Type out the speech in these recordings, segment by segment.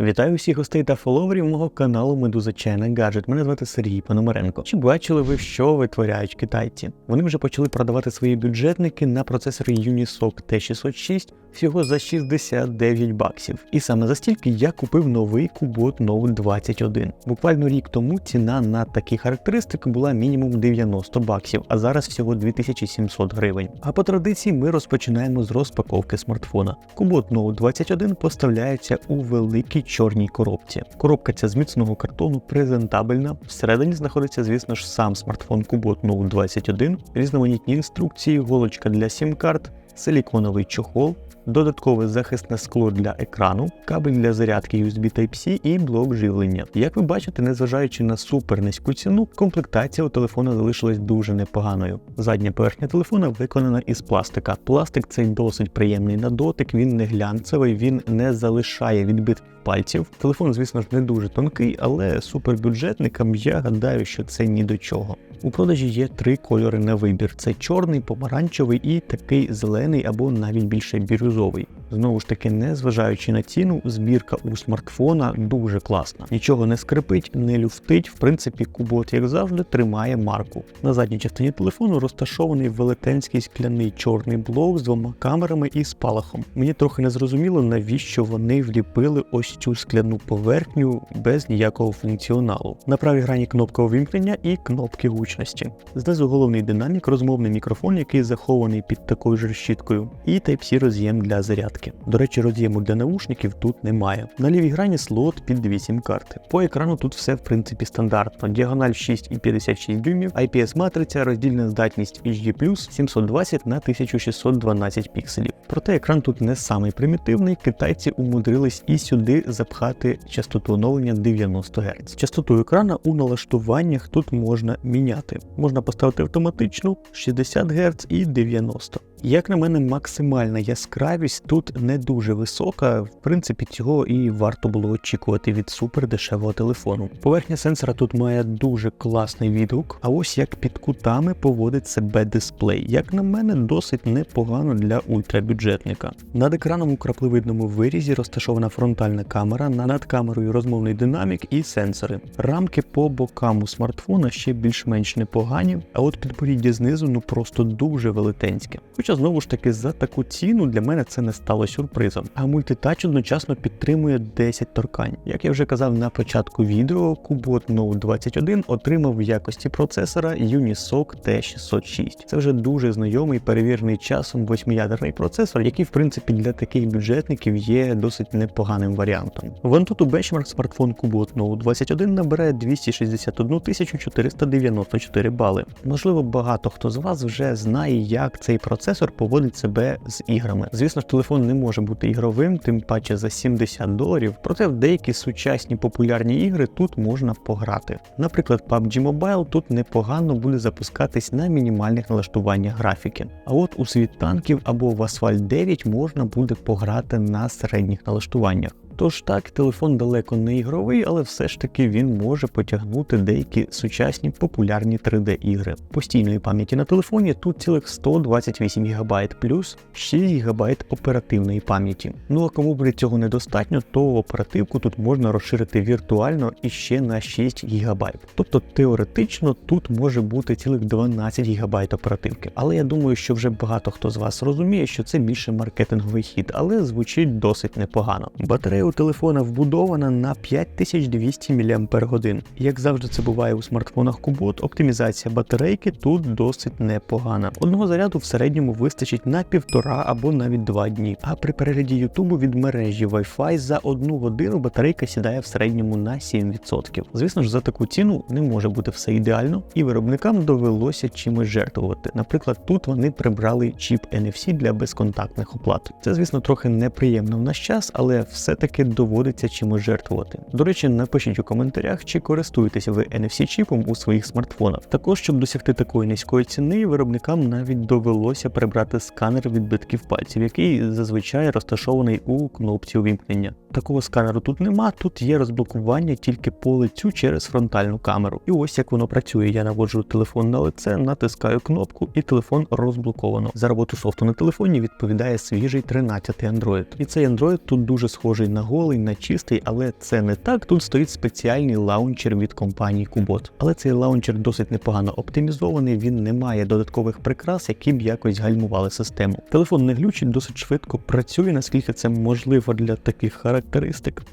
Вітаю всіх гостей та фоловерів мого каналу Медуза China Gadget. Мене звати Сергій Пономаренко. Чи бачили ви, що витворяють китайці? Вони вже почали продавати свої бюджетники на процесори Unisoc T606 всього за 69 баксів. І саме за стільки я купив новий Kubot Note 21. Буквально рік тому ціна на такі характеристики була мінімум 90 баксів, а зараз всього 2700 гривень. А по традиції ми розпочинаємо з розпаковки смартфона. Kubot Note 21 поставляється у великій чорній коробці. Коробка ця з міцного картону презентабельна. Всередині знаходиться, звісно ж, сам смартфон Kubot Note 21, різноманітні інструкції, голочка для сім-карт, силіконовий чохол. Додаткове захисне скло для екрану, кабель для зарядки USB Type-C і блок живлення. Як ви бачите, незважаючи на супер низьку ціну, комплектація у телефона залишилась дуже непоганою. Задня поверхня телефона виконана із пластика. Пластик цей досить приємний на дотик, він не глянцевий, він не залишає відбитків пальців. Телефон, звісно ж, не дуже тонкий, але супербюджетникам я гадаю, що це ні до чого. У продажі є три кольори на вибір: це чорний, помаранчевий і такий зелений або навіть більше бірюзовий. Знову ж таки, незважаючи на ціну, збірка у смартфона дуже класна. Нічого не скрипить, не люфтить. В принципі, кубот, як завжди, тримає марку. На задній частині телефону розташований велетенський скляний чорний блок з двома камерами і спалахом. Мені трохи не зрозуміло, навіщо вони вліпили ось цю скляну поверхню без ніякого функціоналу. На правій грані кнопка увімкнення і кнопки гучності. Знизу головний динамік, розмовний мікрофон, який захований під такою ж решіткою, і Type-C роз'єм для зарядки. До речі, роз'єму для наушників тут немає. На лівій грані слот під 8 карти. По екрану тут все в принципі стандартно. Діагональ 6,56 дюймів, IPS-матриця, роздільна здатність HD+, 720 на 1612 пікселів. Проте екран тут не самий примітивний, китайці умудрились і сюди запхати частоту оновлення 90 Гц. Частоту екрана у налаштуваннях тут можна міняти. Можна поставити автоматичну 60 Гц і 90. Як на мене, максимальна яскравість тут не дуже висока. В принципі, цього і варто було очікувати від супердешевого телефону. Поверхня сенсора тут має дуже класний відгук, а ось як під кутами поводить себе дисплей. Як на мене, досить непогано для ультрабюджетника. Над екраном у краплевидному вирізі розташована фронтальна камера, над камерою розмовний динамік і сенсори. Рамки по бокам у смартфона ще більш-менш непогані, а от підборіддя знизу ну просто дуже велетенське. Хоча знову ж таки за таку ціну для мене це не стало сюрпризом. А мультитач одночасно підтримує 10 торкань. Як я вже казав на початку відео, Kubot Note 21 отримав в якості процесора Unisoc T606. Це вже дуже знайомий перевірений часом восьмиядерний процесор, який в принципі для таких бюджетників є досить непоганим варіантом. В Antutu Benchmark смартфон Kubot Note 21 набирає 261 494 бали. Можливо, багато хто з вас вже знає, як цей процесор поводить себе з іграми. Звісно ж, телефон не може бути ігровим, тим паче за 70 доларів. Проте в деякі сучасні популярні ігри тут можна пограти. Наприклад, PUBG Mobile тут непогано буде запускатись на мінімальних налаштуваннях графіки. А от у світ танків або в Asphalt 9 можна буде пограти на середніх налаштуваннях. Тож так, телефон далеко не ігровий, але все ж таки він може потягнути деякі сучасні популярні 3D-ігри. Постійної пам'яті на телефоні тут цілих 128 ГБ плюс 6 ГБ оперативної пам'яті. Ну а кому буде цього недостатньо, то оперативку тут можна розширити віртуально і ще на 6 ГБ. Тобто теоретично тут може бути цілих 12 ГБ оперативки. Але я думаю, що вже багато хто з вас розуміє, що це більше маркетинговий хід, але звучить досить непогано. Батарея у телефона вбудована на 5200 мАч. Як завжди це буває у смартфонах Kubot, оптимізація батарейки тут досить непогана. Одного заряду в середньому вистачить на півтора або навіть два дні. А при перегляді Ютубу від мережі Wi-Fi за одну годину батарейка сідає в середньому на 7%. Звісно ж, за таку ціну не може бути все ідеально, і виробникам довелося чимось жертвувати. Наприклад, тут вони прибрали чіп NFC для безконтактних оплат. Це, звісно, трохи неприємно в наш час, але все-таки доводиться чимось жертвувати. До речі, напишіть у коментарях, чи користуєтеся ви NFC-чіпом у своїх смартфонах. Також, щоб досягти такої низької ціни, виробникам навіть довелося прибрати сканер відбитків пальців, який зазвичай розташований у кнопці увімкнення. Такого сканеру тут нема, тут є розблокування тільки по лицю через фронтальну камеру. І ось як воно працює. Я наводжу телефон на лице, натискаю кнопку, і телефон розблоковано. За роботу софту на телефоні відповідає свіжий 13 Android. І цей Android тут дуже схожий на голий, на чистий, але це не так. Тут стоїть спеціальний лаунчер від компанії Kubot. Але цей лаунчер досить непогано оптимізований, він не має додаткових прикрас, які б якось гальмували систему. Телефон не глючить, досить швидко працює, наскільки це можливо для таких характеристик.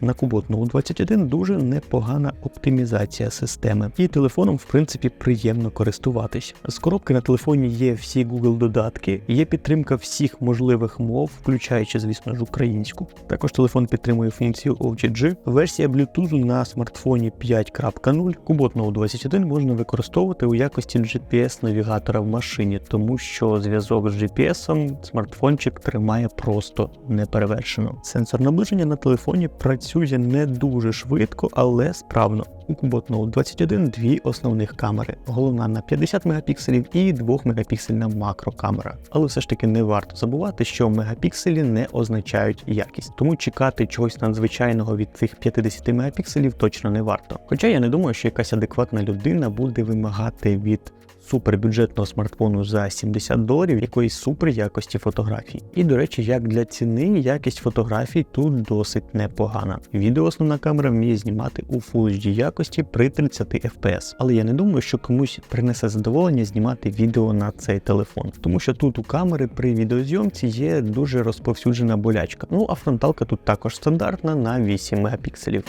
На Kubot Note 21 дуже непогана оптимізація системи, і телефоном, в принципі, приємно користуватись. З коробки на телефоні є всі Google додатки, є підтримка всіх можливих мов, включаючи, звісно ж, українську. Також телефон підтримує функцію OGG. Версія Bluetooth на смартфоні 5.0. Kubot Note 21 можна використовувати у якості GPS-навігатора в машині, тому що зв'язок з GPS смартфончик тримає просто неперевершено. Сенсор наближення на телефоні працює не дуже швидко, але справно. У Kubot Note 21 дві основних камери. Головна на 50 мегапікселів і 2 мегапіксельна макрокамера. Але все ж таки не варто забувати, що мегапікселі не означають якість, тому чекати чогось надзвичайного від цих 50 мегапікселів точно не варто. Хоча я не думаю, що якась адекватна людина буде вимагати від супербюджетного смартфону за 70 доларів якоїсь супер якості фотографій. І до речі, як для ціни, якість фотографій тут досить непогана. Відео основна камера вміє знімати у Full HD якості при 30 FPS. Але я не думаю, що комусь принесе задоволення знімати відео на цей телефон, тому що тут у камери при відеозйомці є дуже розповсюджена болячка. Ну а фронталка тут також стандартна на 8 мегапікселів.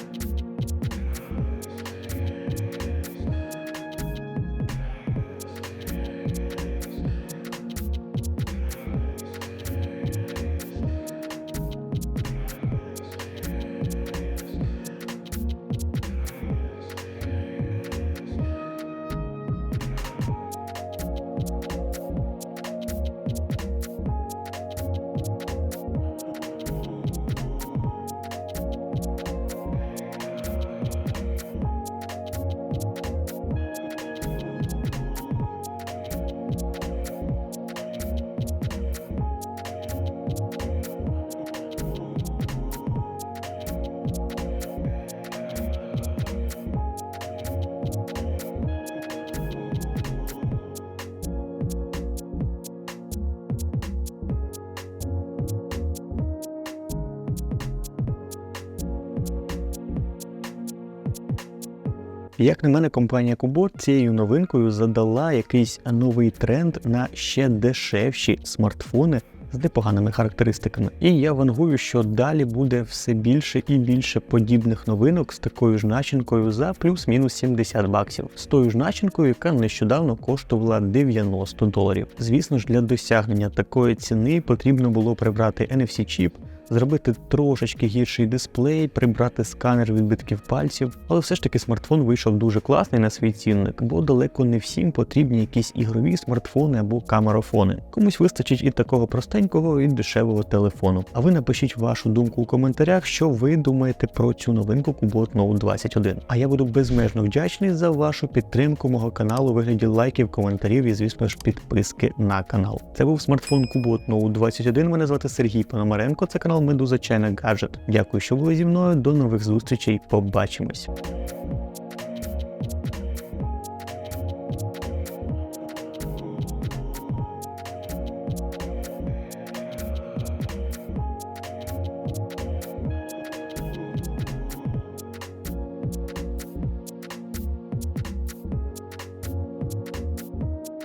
Як на мене, компанія Kubot цією новинкою задала якийсь новий тренд на ще дешевші смартфони з непоганими характеристиками. І я вангую, що далі буде все більше і більше подібних новинок з такою ж начинкою за плюс-мінус 70 баксів, з тою ж начинкою, яка нещодавно коштувала 90 доларів. Звісно ж, для досягнення такої ціни потрібно було прибрати NFC-чіп, зробити трошечки гірший дисплей, прибрати сканер відбитків пальців, але все ж таки смартфон вийшов дуже класний на свій цінник, бо далеко не всім потрібні якісь ігрові смартфони або камерафони. Комусь вистачить і такого простенького і дешевого телефону. А ви напишіть вашу думку у коментарях, що ви думаєте про цю новинку Kubot Note 21. А я буду безмежно вдячний за вашу підтримку мого каналу у вигляді лайків, коментарів і, звісно ж, підписки на канал. Це був смартфон Kubot Note 21. Мене звати Сергій Пономаренко. Це канал Медуза Чайна Гаджет. Дякую, що були зі мною. До нових зустрічей. Побачимось.